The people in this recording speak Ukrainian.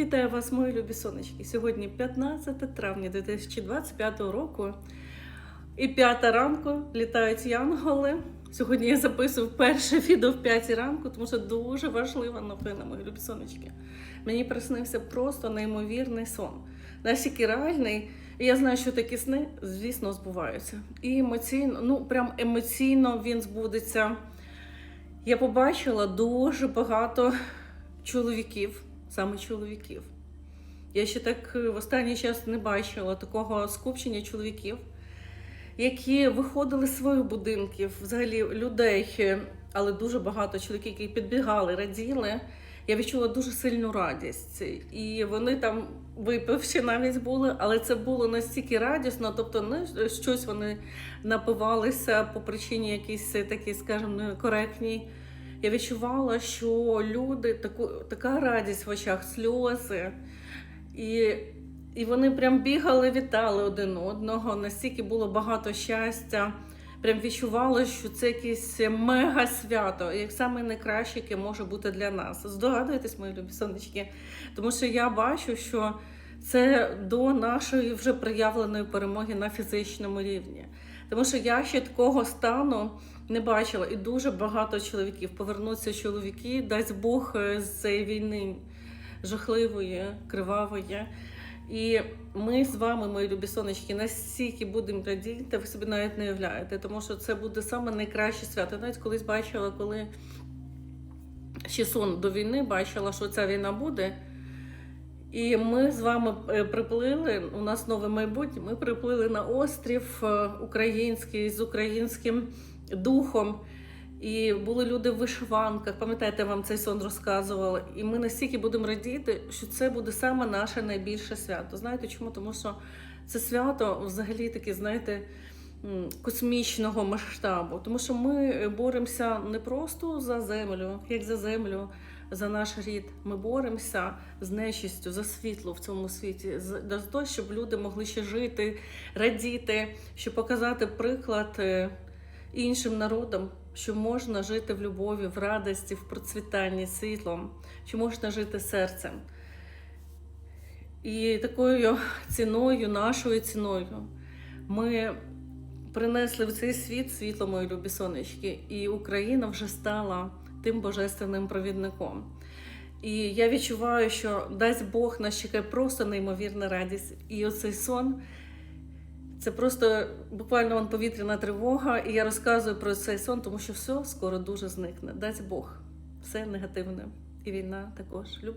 Вітаю вас, мої любі сонечки. Сьогодні 15 травня 2025 року. І п'ята ранку літають янголи. Сьогодні я записую перше відео в 5 ранку, тому що дуже важлива новина, мої любі сонечки. Мені приснився просто неймовірний сон. Настільки реальний. І я знаю, що такі сни, звісно, збуваються. І емоційно, ну прям емоційно він збудеться. Я побачила дуже багато чоловіків, саме чоловіків. Я ще так е, в останній час не бачила такого скупчення чоловіків, які виходили з своїх будинків, взагалі людей, але дуже багато чоловіків, які підбігали, раділи. Я відчула дуже сильну радість. І вони там випивши навіть були, але це було настільки радісно, тобто не щось вони напивалися по причині якійсь такі, скажімо, некоректній. Я відчувала, що люди таку, така радість в очах, сльози. І, і вони прям бігали, вітали один одного. Настільки було багато щастя. Прям відчувала, що це якесь мега свято, як саме найкраще, яке може бути для нас. Здогадуєтесь, мої любі сонечки? Тому що я бачу, що це до нашої вже проявленої перемоги на фізичному рівні. Тому що я ще такого стану не бачила, і дуже багато чоловіків повернуться чоловіки, дасть Бог е, з цієї війни жахливої, кривавої. І ми з вами, мої любі сонечки, настільки будемо радіти, ви собі навіть не уявляєте, тому що це буде саме найкраще свято. Навіть колись бачила, коли ще сон до війни бачила, що ця війна буде. І ми з вами е, приплили. У нас нове майбутнє. Ми приплили на острів е, український з українським духом. І були люди в вишиванках. Пам'ятаєте, вам цей сон розказувала. І ми настільки будемо радіти, що це буде саме наше найбільше свято. Знаєте чому? Тому що це свято взагалі таке, знаєте, космічного масштабу. Тому що ми боремося не просто за землю, як за землю, за наш рід. Ми боремося з нечистю, за світло в цьому світі, за те, щоб люди могли ще жити, радіти, щоб показати приклад е, іншим народам, що можна жити в любові, в радості, в процвітанні світлом, що можна жити серцем. І такою ціною, нашою ціною, ми принесли в цей світ світло, мої любі сонечки, і Україна вже стала тим божественним провідником. І я відчуваю, що дасть Бог нас чекає просто неймовірна радість. І оцей сон це просто буквально вон повітряна тривога. І я розказую про цей сон, тому що все скоро дуже зникне. Дасть Бог, все негативне. І війна також. Люблю.